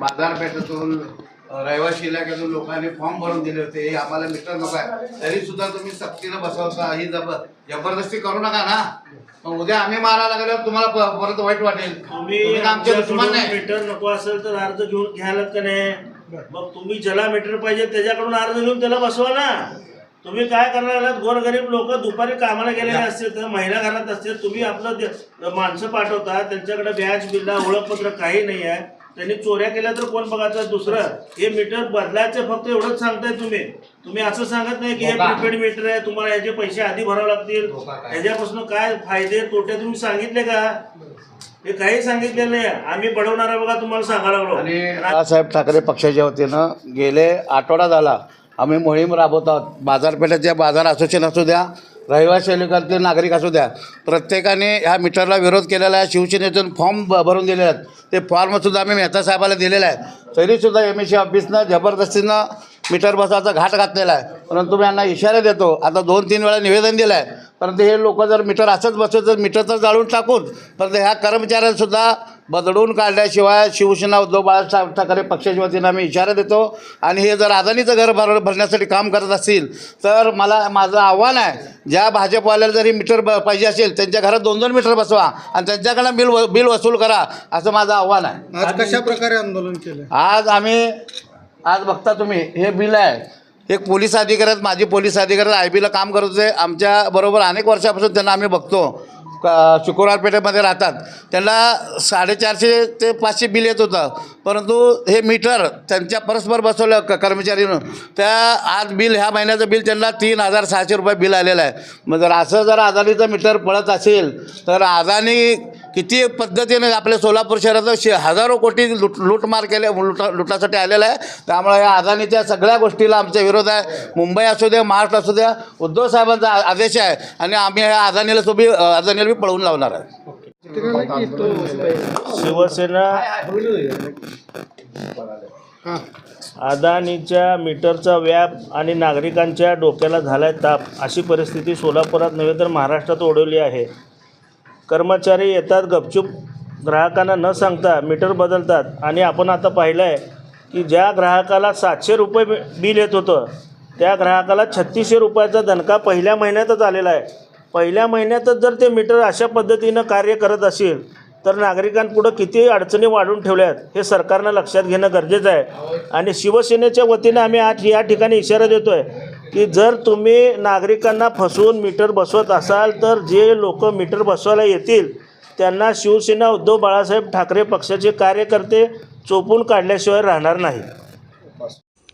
बाजारपेठेतून रहिवासी इलाक्यातून लोकांनी फॉर्म भरून दिले होते. हे आम्हाला मीटर नको आहे. तरी सुद्धा तुम्ही सक्तीनं बसवता. ही जबर जबरदस्ती करू नका ना. मग उद्या आम्ही मारायला लागल्यावर तुम्हाला परत वाईट वाटेल. तुम्ही आमचे दुश्मन नाही. मीटर नको असेल तर अर्ज घेऊन घ्यायला का नाही? मग तुम्ही ज्याला मीटर पाहिजे त्याच्याकडून अर्ज घेऊन त्याला बसवा ना. तुम्ही काय करणार गोरगरीब लोक दुपारी कामाला गेलेले असतील तर महिला घरात असतील तुम्ही आपलं माणसं पाठवता. त्यांच्याकडे बॅच बिल्ला ओळखपत्र काही नाही आहे. त्यांनी चोऱ्या केल्या तर कोण बघायचं? दुसरं. हे मीटर बदलायचं फक्त एवढंच सांगताय तुम्ही. तुम्ही असं सांगत नाही की हे. प्रीपेड मीटर आहे. तुम्हाला याचे पैसे आधी भरावे लागतील. धोका काय? ह्याच्यापासून काय फायदे तोटे तुम्ही सांगितले का? हे काही सांगितलेलं नाही. आम्ही बडवणार आहे बघा तुम्हाला सांगायला लागलो. आणि बाळासाहेब ठाकरे पक्षाच्या वतीनं गेले आठवडा झाला. आम्ही मोहीम राबवत आहोत. बाजारपेठेच्या बाजार असोसिएशन असू द्या रहिवासी एलेकातले नागरिक असू द्या. प्रत्येकाने ह्या मीटरला विरोध केलेला आहे. शिवसेनेतून फॉर्म ब- भरून दिलेले आहेत. ते फॉर्मसुद्धा आम्ही मेहता साहेबाला दिलेला आहे तरीसुद्धा एम एस सी ऑफिसनं जबरदस्तीनं मीटर बसवायचा घाट घातलेला आहे. परंतु मी यांना इशारा देतो. आता दोन तीन वेळा निवेदन दिलं आहे. परंतु हे लोक जर मीटर असंच बसवत तर मीटर तर जाळून टाकून परंतु ह्या कर्मचाऱ्यांसुद्धा बदलून काढल्याशिवाय शिवसेना उद्धव बाळासाहेब ठाकरे पक्षाच्या वतीनं आम्ही इशारा देतो. आणि हे जर अदानीचं घर भर भरण्यासाठी काम करत असतील तर मला माझं आव्हान आहे ज्या भाजपवाल्याला जरी मीटर ब पाहिजे असेल त्यांच्या घरात दोन दोन मीटर बसवा आणि त्यांच्याकडनं बिल व बिल वसूल करा असं माझं आव्हान आहे. आज कशा प्रकारे आंदोलन केलं आज आम्ही आज बघता तुम्ही हे बिल आहे. एक पोलीस अधिकारी आहेत माजी पोलीस अधिकारी आय बीला काम करत होते. आमच्या बरोबर अनेक वर्षापासून त्यांना आम्ही बघतो. शुक्रवार पेठेमध्ये राहतात. त्यांना साडेचारशे ते पाचशे बिल येत होतं. परंतु हे मीटर त्यांच्या परस्पर बसवलं क कर्मचारीनं. त्या आज बिल ह्या महिन्याचं बिल त्यांना तीन हजार सहाशे रुपये बिल आलेलं आहे. मग जर असं जर अदानीचं मीटर पळत असेल तर अदानी किती पद्धतीने आपल्या सोलापूर शहराचं शे हजारो कोटी लुट लूटमार केले लुटा लुटासाठी आलेला आहे. त्यामुळे या अदानीच्या सगळ्या गोष्टीला आमचा विरोध आहे. मुंबई असू द्या महाराष्ट्र असू द्या उद्धव साहेबांचा आदेश आहे. आणि आम्ही ह्या अदानीला सुबी अदानीला बी पळवून लावणार आहे. शिवसेना अदानीच्या मीटरचा व्याप आणि नागरिकांच्या डोक्याला झालाय ताप अशी परिस्थिती सोलापुरात नव्हे तर महाराष्ट्रात ओढवली आहे. कर्मचारी येतात गपचूप ग्राहकांना न सांगता मीटर बदलतात. आणि आपण आता पाहिलं आहे की ज्या ग्राहकाला सातशे रुपये बिल येत होतं त्या ग्राहकाला छत्तीसशे रुपयाचा दणका पहिल्या महिन्यातच आलेला आहे. पहिल्या महिन्यातच जर ते मीटर अशा पद्धतीनं कार्य करत असेल तर नागरिकांपुढं किती अडचणी वाढून ठेवल्यात हे सरकारनं लक्षात घेणं गरजेचं आहे. आणि शिवसेनेच्या वतीनं आम्ही आज या ठिकाणी इशारा देतो आहे की जर तुम्ही नागरिकांना फसवून मीटर बसवत असाल तर जे लोक मीटर बसवायला येतील त्यांना शिवसेना उद्धव बाळासाहेब ठाकरे पक्षाचे कार्यकर्ते चोपून काढल्याशिवाय राहणार नाही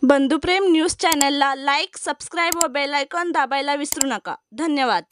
बंधुप्रेम न्यूज चॅनलला लाईक सबस्क्राईब व बेलायकॉन दाबायला विसरू नका. धन्यवाद.